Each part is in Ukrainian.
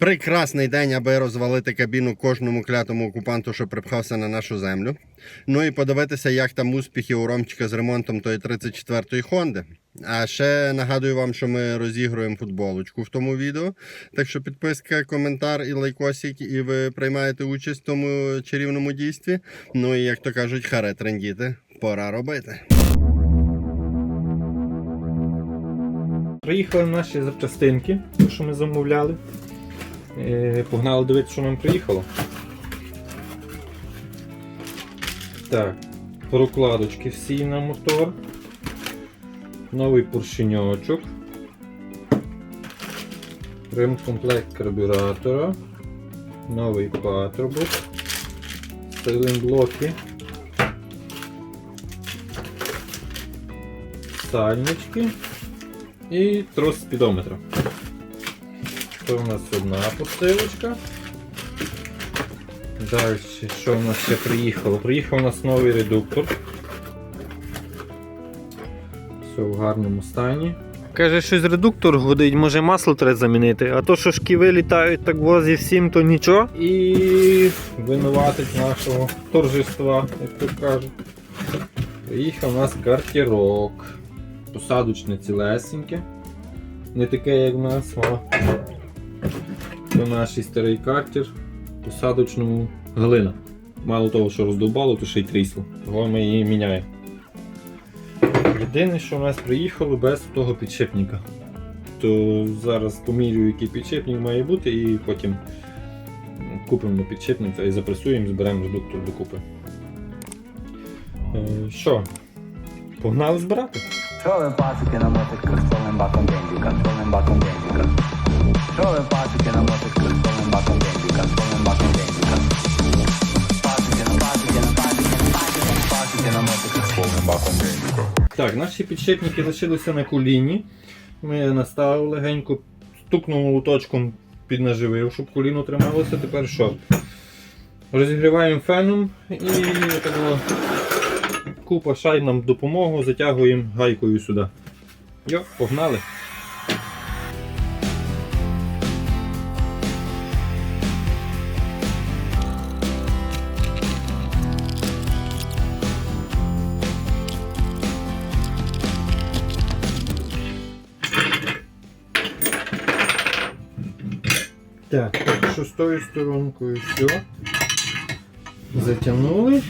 Прекрасний день, аби розвалити кабіну кожному клятому окупанту, що припхався на нашу землю. Ну і подивитися, як там успіхи у Ромчика з ремонтом тої 34-ї Хонди. А ще нагадую вам, що ми розігруємо футболочку в тому відео. Так що підписка, коментар і лайкосик, і ви приймаєте участь в тому чарівному дійстві. Ну і як то кажуть, харе трендіти, пора робити. Приїхали наші запчастинки, що ми замовляли. Е, Погнали дивитися, що нам приїхало. Так, прокладочки всі на мотор. Новий поршеньочок. Ремкомплект карбюратора. Новий патрубок. Сайлент-блоки. Сальнички і трос спідометра. Це у нас одна посилочка. Далі, що у нас ще приїхало? Приїхав у нас новий редуктор. Все в гарному стані. Каже, щось редуктор гудить, може масло треба замінити, а то що шківи літають так возі всім, то нічого. І винуватить нашого торжества, як то кажуть. Приїхав у нас картірок. Посадочне цілесеньке. Не таке, як в нас, а це наш старий картер. Посадочному глина. Мало того, що роздовбало, то ще й трісло. Того ми її міняємо. Єдине, що в нас приїхало без того підшипника. То зараз помірюю, який підшипник має бути, і потім купимо підшипника і запресуємо, зберемо редуктор докупи. Е, Що? Погнали збирати? Що ви пасики на мотиках з повним баком Так, наші підшипники лишилися на коліні. Ми наставили легенько, стукнув молоточком піднаживив, щоб коліно трималося. Тепер що? Розігріваємо феном і такого купа шай нам допомогу, затягуємо гайкою сюди. Йо, погнали. Сторонкою все. Затягнули.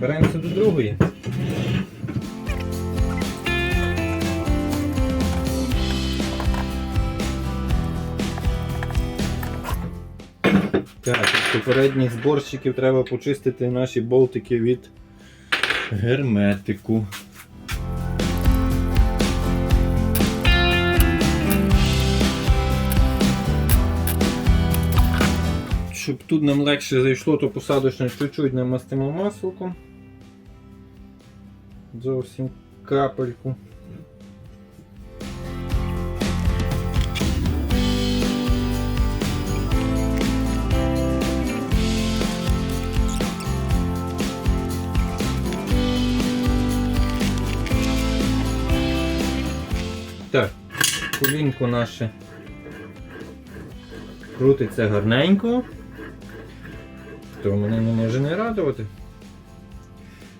Беремося до другої. Так, з попередніх зборщиків треба почистити наші болтики від герметику. Щоб тут нам легше зайшло, то посадочне чуть-чуть намастимо масликом. Зовсім капельку. Так, колінко наше крутиться гарненько. То мене не може не радувати.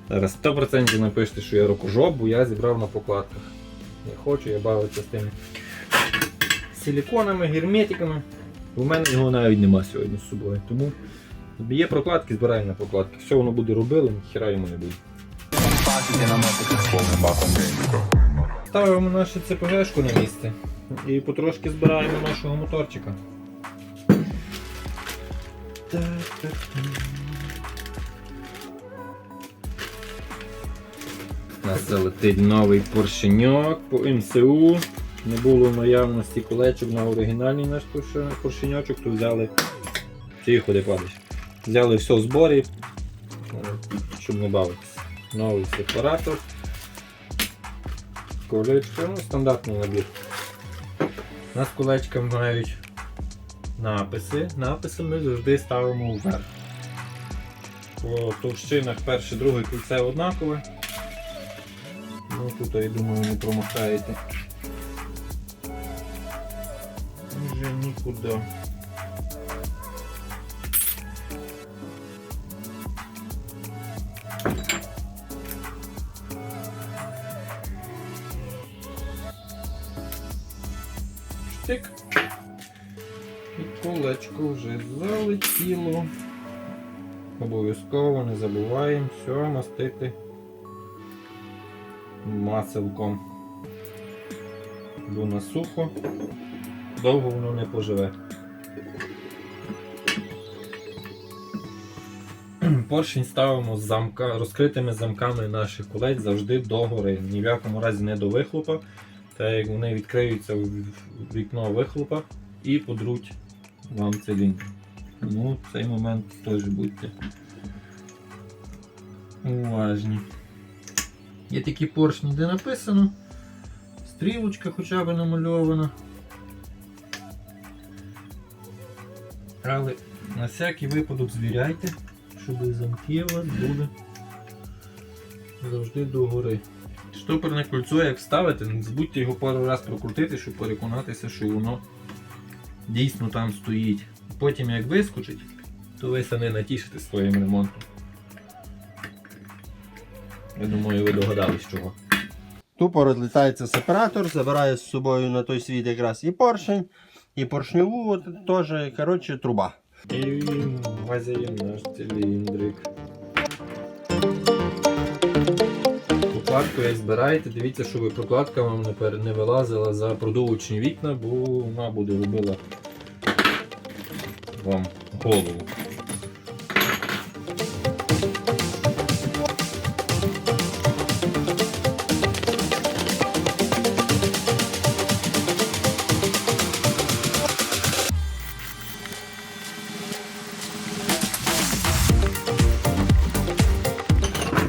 Зараз 100% напишете, що я рукожоп, бо я зібрав на покладках. Не хочу, я бавитися з тими силіконами, герметиками. У мене його навіть нема сьогодні з собою. Тому є прокладки, збираю на прокладки. Все воно буде робило, ніхіра йому не буде. Ставимо нашу ЦПГшку на місце і потрошки збираємо нашого моторчика. У нас залетить новий поршеньок по МСУ. Не було в наявності колечок на оригінальний наш поршеньочок, то взяли. Тихо, де падаєш. Взяли все в зборі, щоб не бавитися. Новий сепаратор. Колечко, ну стандартний набір. У нас колечка мають написи. Написи ми завжди ставимо вверх. По товщинах перше, друге кільце однакове. Ну, Тут, я думаю, не промахаєте. Вже нікуди. Штик. І колечко вже залетіло. Обов'язково не забуваємо все мастити маселком. Бо на сухо довго воно не поживе. Поршень ставимо з замка, розкритими замками наших колець завжди догори. Ні в якому разі не до вихлопа, так як вони відкриються в вікно вихлопа і подруть вам циліндр. Тому в цей момент теж будьте уважні. Є такі поршні, де написано, стрілочка хоча б намальована. Але на всякий випадок звіряйте, щоб замки у вас були завжди догори. Штопорне кольцо, як вставите, не забудьте його пару раз прокрутити, щоб переконатися, що воно дійсно там стоїть. Потім як вискочить, то ви самі натішите своїм ремонтом. Я думаю, ви догадались чого. Тупо розлітається сепаратор, забирає з собою на той світ якраз і поршень, і поршневу теж, коротше, труба. І вазяємо наш циліндрик. Прокладку як збираєте, дивіться, щоб прокладка вам не, вилазила за продовучні вікна, бо вона буде робила вам голову.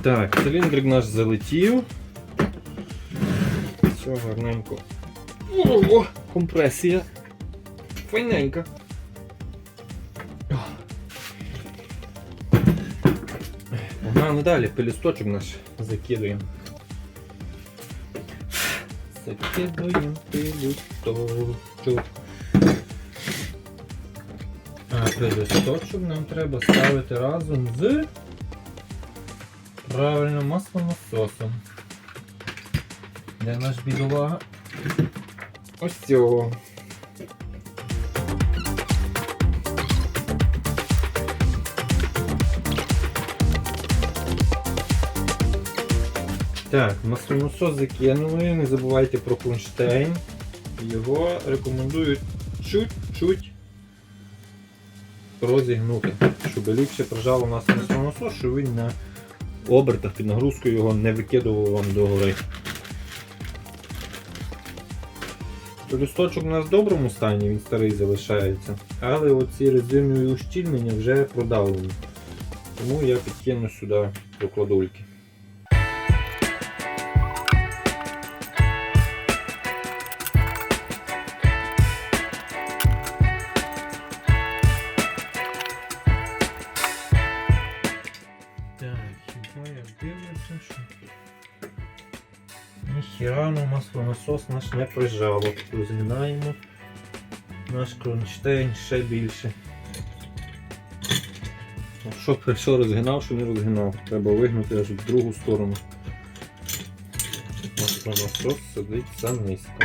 Так, циліндрик наш залетів. Все гарненько. Ого, компресія. Файненька. Погнали далі, пелісточок наш закидуємо. Закидуємо пелісточок. А пелісточок нам треба ставити разом з Правильно, маслонасосом. Де наш бідолага? Ось цього. Так, маслонасос закинули, не забувайте про кронштейн. Його рекомендують чуть-чуть розігнути, щоб ліпше прижало нас маслонасос, щоб він на обертах під нагрузкою його не викидував вам догори. Листочок у нас в доброму стані, він старий залишається, але оці резинові ущільнення вже продавлені. Тому я підкину сюди прокладульки. Так, маслонасос наш не прижало. Розгинаємо наш кронштейн ще більше. Ну, Що, що розгинав, що не розгинав. Треба вигнути аж в другу сторону. Маслонасос сидить занизько.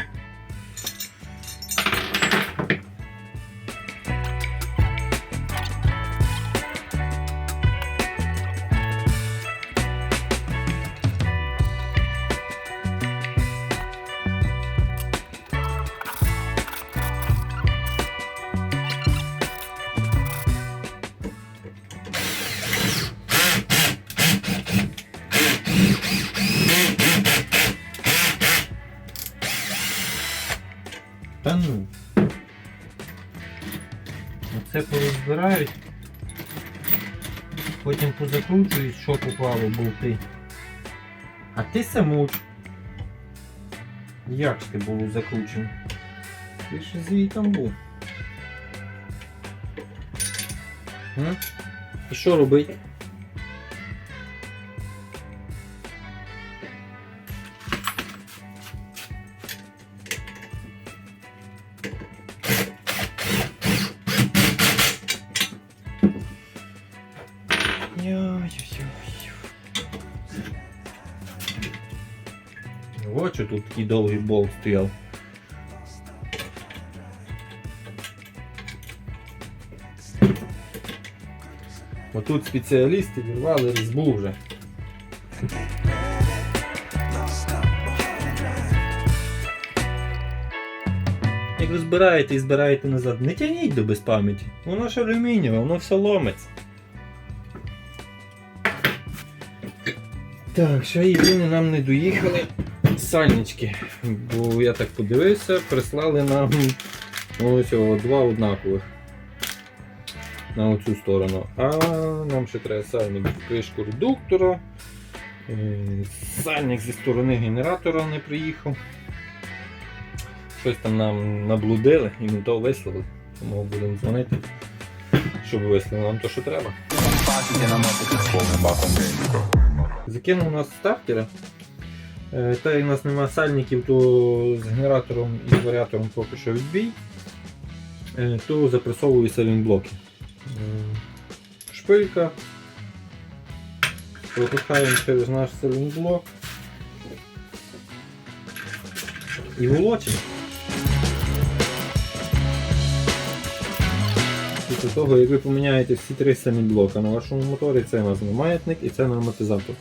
Та ну. Оце порозбирають. Потім позакручують, що попало болти. А ти самуч. Як ж ти було закручено? Ти ж звітом був. І що робити? бачу, тут такий довгий болт стояв. Отут спеціалісти вірвали різьбу вже. Як ви збираєте і збираєте назад, не тягніть до безпам'яті. Воно ж алюмінієве, воно все ломиться. Так, ще єдине нам не доїхали сальнички. Бо я так подивився, прислали нам ось о, два однакових на оцю сторону. А нам ще треба сальник кришку редуктора. Е, Сальник зі сторони генератора не приїхав. Щось там нам наблудили і не то вислали. Тому будемо дзвонити, щоб вислали нам то, що треба. Закинув у нас стартера. Е, Та як у нас немає сальників, то з генератором і з варіатором поки що відбій, Е, то запресовую сайлентблоки. Е, Шпилька. Пропускаємо через наш сайлентблок. І волочимо. Після того, як ви поміняєте всі три самі блока на вашому моторі, це у нас маятник і це норматизатор.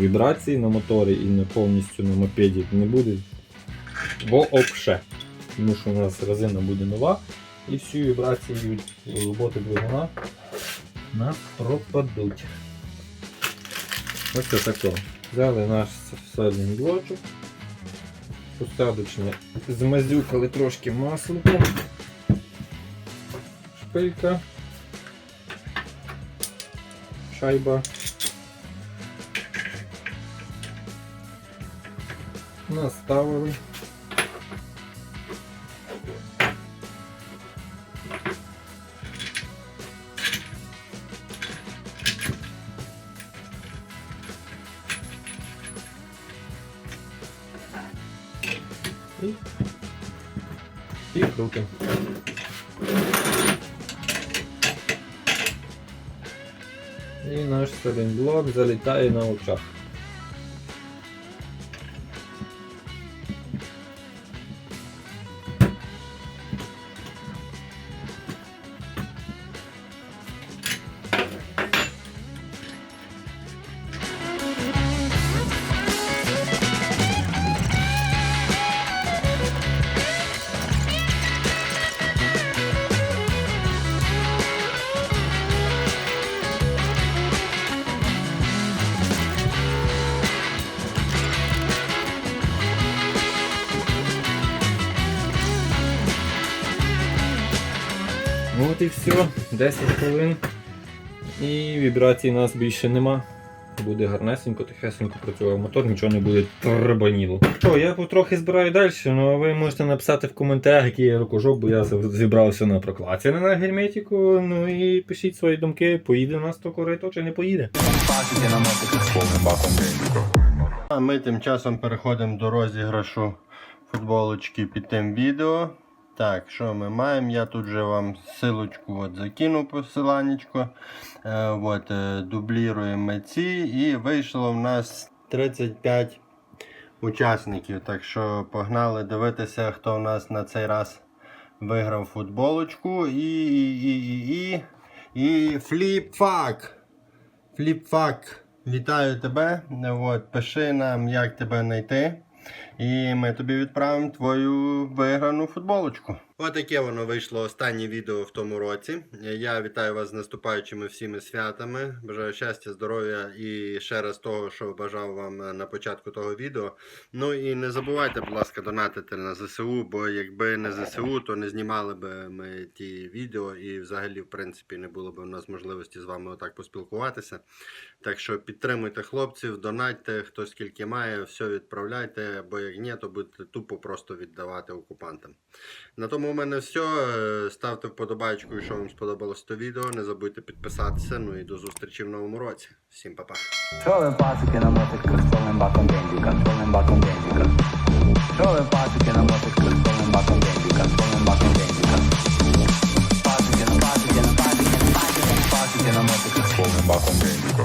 Вібрації на моторі і на повністю на мопеді не буде вообще. Тому що у нас резина буде нова і всі вібрації від роботи двигуна у нас пропадуть. Ось це. Взяли наш сальний блочок. Посадочне змазюкали трошки масликом. Шпилька. Шайба. Наставили. І, крутим. І наш блок залітає на очах. От і все, 10 хвилин. І вібрацій нас більше нема. Буде гарнесенько, тихесенько працював мотор, нічого не буде трбаніло. Що, я потрохи збираю далі, ну а ви можете написати в коментарях, який я рукожоп, бо я зібрався на проклацію на герметику. Ну і пишіть свої думки, поїде у нас то корито чи не поїде. А ми тим часом переходимо до розіграшу футболочки під тим відео. Так, що ми маємо? Я тут же вам силочку от закину посиланнячко. Е, от, е, дубліруємо ці і вийшло в нас 35 учасників. Так що погнали дивитися, хто в нас на цей раз виграв футболочку. І, і, і, і, і, і фліп-фак. Фліп-фак. Вітаю тебе. От, пиши нам, як тебе знайти. І ми тобі відправимо твою виграну футболочку. Отаке воно вийшло останнє відео в тому році. Я вітаю вас з наступаючими всіми святами. Бажаю щастя, здоров'я і ще раз того, що бажав вам на початку того відео. Ну і не забувайте, будь ласка, донатити на ЗСУ, бо якби не ЗСУ, то не знімали би ми ті відео і взагалі, в принципі, не було б у нас можливості з вами отак поспілкуватися. Так що підтримуйте хлопців, донатьте, хто скільки має, все відправляйте, бо як ні, то будете тупо просто віддавати окупантам. На тому у мене все. Е, Ставте вподобайку, якщо вам сподобалось то відео. Не забудьте підписатися. Ну і до зустрічі в новому році. Всім па-па. Повним баком бензика,